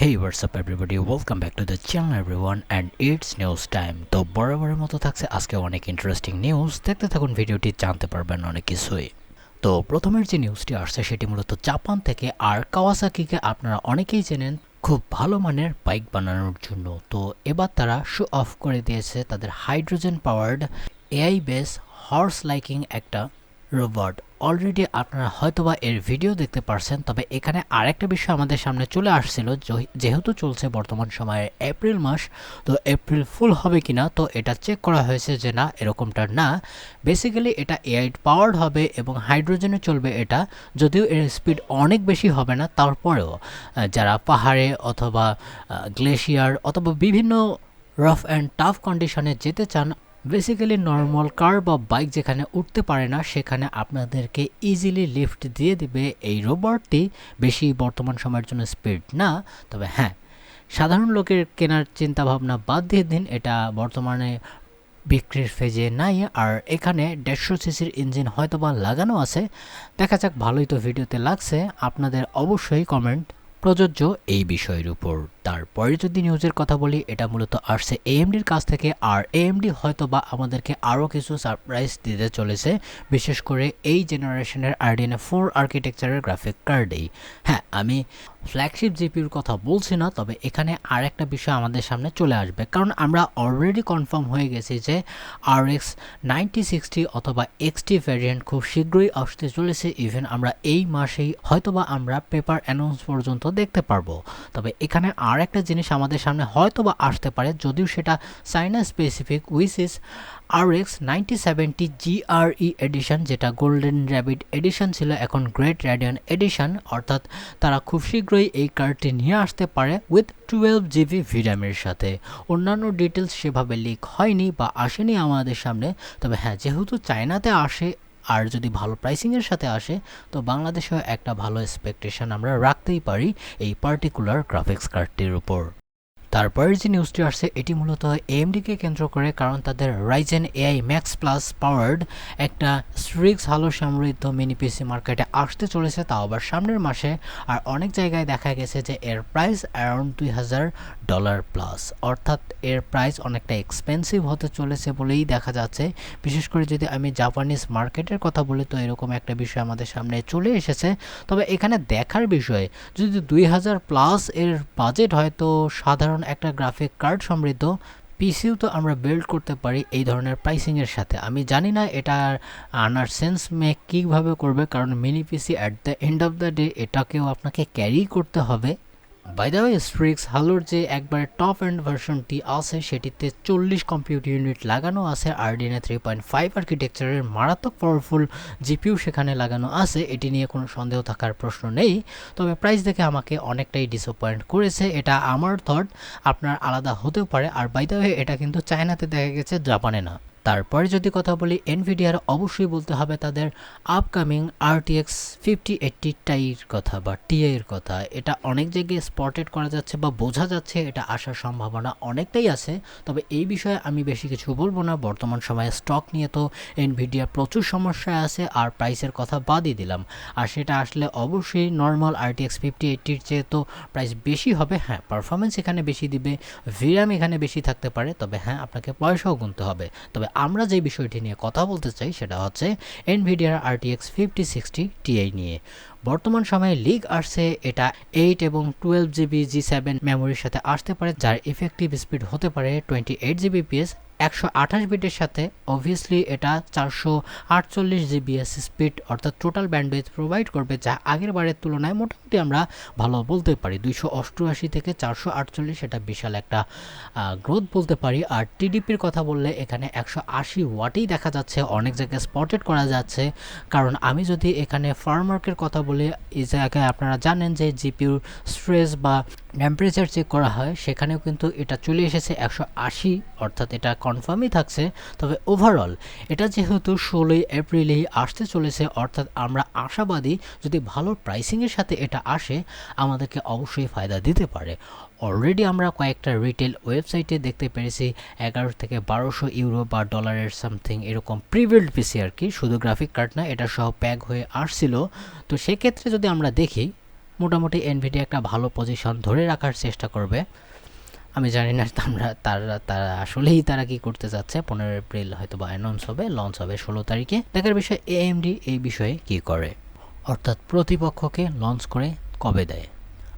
What's up, everybody? Welcome back to the channel, everyone, and it's news time. তো বরাবরের মতো থাকছে আজকে অনেক ইন্টারেস্টিং নিউজ দেখতে থাকুন ভিডিওটি, জানতে পারবেন অনেক কিছুই তো প্রথমের যে নিউজটি আসছে, সেটি মূলত জাপান থেকে আর কাওয়াসাকিকে আপনারা অনেকেই চেনেন, খুব ভালো মানের বাইক বানানোর জন্য তো এবার তারা শো অফ করে দিয়েছে তাদের hydrogen powered AI base horse liking একটা রোবট। অলরেডি আপনারা হয়তোবা এর ভিডিও দেখতে পারছেন, তবে এখানে আরেকটা বিষয় আমাদের সামনে চলে আসছিল যেহেতু চলছে বর্তমান সময়ে এপ্রিল মাস, তো এপ্রিল ফুল হবে কি না তো এটা চেক করা হয়েছে যে না, এরকমটা না। বেসিক্যালি এটা এআই পাওয়ার্ড হবে এবং হাইড্রোজেনে চলবে এটা, যদিও এর স্পিড অনেক বেশি হবে না, তারপরেও যারা পাহাড়ে অথবা গ্লেশিয়ার অথবা বিভিন্ন রাফ অ্যান্ড টাফ কন্ডিশনে যেতে চান বেসিক্যালি নর্মাল কার বা বাইক যেখানে উঠতে পারে না, সেখানে আপনাদেরকে ইজিলি লিফট দিয়ে দিবে। এই রোবটটি বেশি বর্তমান সময়ের জন্য স্পিড না, তবে হ্যাঁ সাধারণ লোকের কেনার চিন্তা ভাবনা বাদ দিয়ে দিন। এটা বর্তমানে বিক্রির ফেজে নাই, আর এখানে দেড়শো সিসির ইঞ্জিন হয়তোবা লাগানো আছে। দেখা যাক, ভালোই তো ভিডিওতে লাগছে। আপনাদের অবশ্যই কমেন্ট প্রযোজ্য এই বিষয়ের উপর। তারপরে যদি নিউজের কথা বলি, এটা মূলত আসছে এএমডির কাছ থেকে। আর এএমডি হয়তো বা আমাদেরকে আরও কিছু সারপ্রাইজ দিতে চলেছে, বিশেষ করে এই জেনারেশনের আরডিএনএ ফোর আর্কিটেকচারের গ্রাফিক কার্ডেই হ্যাঁ আমি ফ্ল্যাগশিপ জিপির কথা বলছি না, তবে এখানে আর একটা বিষয় আমাদের সামনে চলে আসবে। কারণ আমরা অলরেডি কনফার্ম হয়ে গেছি যে আর এক্স নাইনটি সিক্সটি অথবা এক্সটি ভ্যারিয়েন্ট খুব শীঘ্রই আসতে চলেছে। ইভেন আমরা এই মাসেই হয়তোবা আমরা পেপার অ্যানাউন্স পর্যন্ত দেখতে পারব। তবে এখানে আর একটা জিনিস আমাদের সামনে হয়তো বা আসতে পারে, যদিও সেটা China specific which is R X ninety seventy GRE edition যেটা গোল্ডেন র্যাবিট এডিশন ছিল, এখন গ্রেট র্যাডিয়ান এডিশন অর্থাৎ তারা খুব শীঘ্রই এই কার্ডটি নিয়ে আসতে পারে উইথ টুয়েলভ জিবি ভিরামের সাথে। অন্যান্য ডিটেলস সেভাবে লিক হয়নি বা আসেনি আমাদের সামনে, তবে হ্যাঁ যেহেতু চায়নাতে আসে আর যদি ভালো প্রাইসিংয়ের সাথে আসে, তো বাংলাদেশেও একটা ভালো এক্সপেকটেশন আমরা রাখতেই পারি এই পার্টিকুলার গ্রাফিক্স কার্ডটির উপর। তারপরের যে নিউজটি আসছে, এটি মূলত এএমডিকে কেন্দ্র করে, কারণ তাদের Ryzen AI Max Plus powered একটা স্ট্রিক্স ভালো সমৃদ্ধ মিনি পিসি মার্কেটে আসতে চলেছে, তাও আবার সামনের মাসে। আর অনেক জায়গায় দেখা গেছে যে, এর প্রাইস অ্যারাউন্ড দুই হাজার ডলার প্লাস অর্থাৎ এর প্রাইস অনেকটা এক্সপেন্সিভ হতে চলেছে বলেই দেখা যাচ্ছে। বিশেষ করে যদি আমি জাপানিজ মার্কেটের কথা বলি, তো এরকম একটা বিষয় আমাদের সামনে চলে এসেছে। তবে এখানে দেখার বিষয়, যদি দুই হাজার প্লাস এর বাজেট হয়, তো সাধারণ একটা গ্রাফিক কার্ড সমৃদ্ধ পিসিও তো আমরা বিল্ড করতে পারি এই ধরনের প্রাইসিংয়ের সাথে। আমি জানি না এটা আনার সেন্স মে কীভাবে করবে, কারণ mini PC at the end of the day এটাকেও আপনাকে ক্যারি করতে হবে। বাই স্ট্রিক্স হালোর যে একবারে টপ এন্ড ভার্সনটি আছে, সেটিতে চল্লিশ কম্পিউটার ইউনিট লাগানো আছে আর আরডিএনএ থ্রি পয়েন্ট ফাইভ আর্কিটেকচারের মারাত্মক পাওয়ারফুল জিপিউ সেখানে লাগানো আছে, এটি নিয়ে কোনো সন্দেহ থাকার প্রশ্ন নেই। তবে প্রাইস দেখে আমাকে অনেকটাই ডিসঅ্যাপয়েন্ট করেছে, এটা আমার থট আপনার আলাদা হতেও পারে। আর বাই এটা কিন্তু চায়নাতে দেখা গেছে জাপানে না। তারপরে যদি কথা বলি এনভিডিআর অবশ্যই বলতে হবে তাদের আপকামিং আরটিএক্স ফিফটি এইটটি টাইর কথা বা টিআইয়ের কথা। এটা অনেক জায়গায় স্পটেড করা যাচ্ছে বা বোঝা যাচ্ছে, এটা আসার সম্ভাবনা অনেকটাই আছে। তবে এই বিষয়ে আমি বেশি কিছু বলব না। বর্তমান সময়ে স্টক নিয়ে তো এনভিডিয়ার প্রচুর সমস্যায় আছে, আর প্রাইসের কথা বাদই দিলাম। আর সেটা আসলে অবশ্যই নর্মাল আরটিএক্স ফিফটি এইটটির চেয়ে তো প্রাইস বেশি হবে। হ্যাঁ পারফরমেন্স এখানে বেশি দিবে ভিরাম এখানে বেশি থাকতে পারে। তবে হ্যাঁ আপনাকে পয়সাও গুনতে হবে। তবে আমরা যে বিষয়টি নিয়ে কথা বলতে চাই সেটা হচ্ছে এনভিডিআর আরটিএক্স ফিফটি সিক্সটি টিআই নিয়ে। বর্তমান সময়ে লিগ আসছে, এটা এইট এবং টুয়েলভ জিবি জি সেভেন মেমোরির সাথে আসতে পারে, যার ইফেক্টিভ স্পিড হতে পারে টোয়েন্টি এইট জিবি পিএস একশো আঠাশ বিটের সাথে অবভিয়াসলি এটা চারশো আটচল্লিশ জিবিএস স্পিড অর্থাৎ টোটাল ব্যান্ডউইথ প্রোভাইড করবে, যা আগের বারের তুলনায় মোটামুটি আমরা ভালো বলতে পারি। দুইশো অষ্টআশি থেকে চারশো আটচল্লিশ এটা বিশাল একটা গ্রোথ বলতে পারি। আর টিডিপির কথা বললে এখানে একশো আশি ওয়াটেই দেখা যাচ্ছে, অনেক জায়গায় স্পটেড করা যাচ্ছে। কারণ আমি যদি এখানে ফার্মার্কের কথা বলি, এই জায়গায় আপনারা জানেন যে জিপিউর স্ট্রেস বা টেম্পারেচার চেক করা হয়, সেখানেও কিন্তু এটা চলে এসেছে একশো আশি, অর্থাৎ এটা কনফার্মই থাকছে, তবে ওভারঅল এটা যেহেতু ষোলোই এপ্রিলেই আসতে চলেছে, অর্থাৎ আমরা আশাবাদী যদি ভালো প্রাইসিংয়ের সাথে এটা আসে, আমাদেরকে অবশ্যই ফায়দা দিতে পারে। অলরেডি আমরা কয়েকটা রিটেল ওয়েবসাইটে দেখতে পেরেছি, এগারো থেকে বারোশো ইউরো বা ডলারের সামথিং এরকম প্রিবিল্ড পিসি আর কি, শুধু গ্রাফিক কার্ড না, এটা সহ প্যাক হয়ে আসছিল। তো সেক্ষেত্রে যদি আমরা দেখি, মোটামুটি এনভিডিয়া একটা ভালো পজিশন ধরে রাখার চেষ্টা করবে। আমি জানি না আমরা তারা তারা আসলেই তারা কি করতে যাচ্ছে। পনেরো এপ্রিল হয়তো বা অ্যানাউন্স হবে লঞ্চ হবে ষোলো তারিখে। দেখার বিষয় এএমডি এই বিষয়ে কি করে? অর্থাৎ প্রতিপক্ষকে লঞ্চ করে কবে দেয়?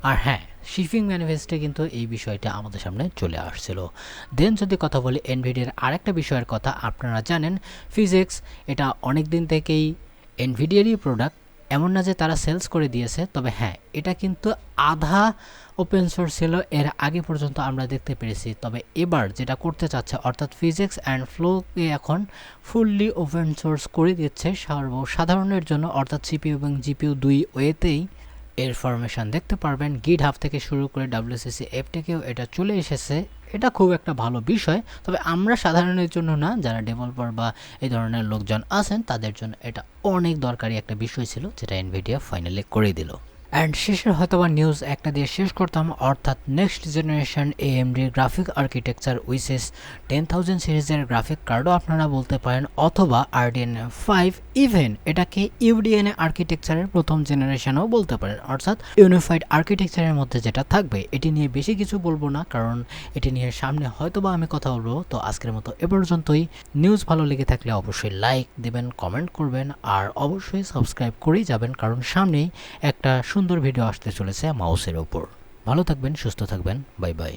আর হ্যাঁ শিপিং ম্যানিফেস্টে কিন্তু এই বিষয়টা আমাদের সামনে চলে আসছিল। দেন যদি কথা বলি এনভিডিয়ার আরেকটা বিষয়ের কথা, আপনারা জানেন ফিজিক্স এটা অনেক দিন থেকেই এনভিডিয়ারই প্রোডাক্ট এমন না যে তারা সেলস করে দিয়েছে, তবে হ্যাঁ এটা কিন্তু আধা ওপেন সোর্স ছিল, এর আগে পর্যন্ত আমরা দেখতে পেরেছি। তবে এবার যেটা করতে চাচ্ছে, অর্থাৎ ফিজিক্স অ্যান্ড ফ্লোকে এখন ফুললি ওপেন সোর্স করে দিচ্ছে, সর্বসাধারণের জন্য, অর্থাৎ সিপিউ এবং জিপিও দুই ওয়েতেই এর ফরমেশন দেখতে পারবেন। গিট হাফ থেকে শুরু করে ডাব্লিউসিসি এফ থেকেও এটা চলে এসেছে। এটা খুব একটা ভালো বিষয়, তবে আমরা সাধারণের জন্য না, যারা ডেভেলপার বা এই ধরনের লোকজন আছেন, তাদের জন্য এটা অনেক দরকারি একটা বিষয় ছিল, যেটা এনভিডিয়া ফাইনালি করে দিল। অ্যান্ড শেষের হয়তোবা নিউজ একটা দিয়ে শেষ করতাম, অর্থাৎ নেক্সট জেনারেশন এএমডির গ্রাফিক আর্কিটেকচার উইসেস টেন থাউজেন্ড সিরিজের গ্রাফিক কার্ডও আপনারা বলতে পারেন, অথবা আরডিএন ফাইভ ইভেন এটাকে ইউডিএনএ আর্কিটেকচারের প্রথম জেনারেশনও বলতে পারেন, অর্থাৎ ইউনিফাইড আর্কিটেকচারের মধ্যে যেটা থাকবে, এটি নিয়ে বেশি কিছু বলব না, কারণ এটি নিয়ে সামনে হয়তোবা আমি কথা বলব। তো আজকের মতো এ পর্যন্তই। নিউজ ভালো লেগে থাকলে অবশ্যই লাইক দেবেন কমেন্ট করবেন, আর অবশ্যই সাবস্ক্রাইব করেই যাবেন, কারণ সামনেই একটা সুন্দর ভিডিও আসতে চলেছে মাউসের ওপর। ভালো থাকবেন সুস্থ থাকবেন বাই বাই।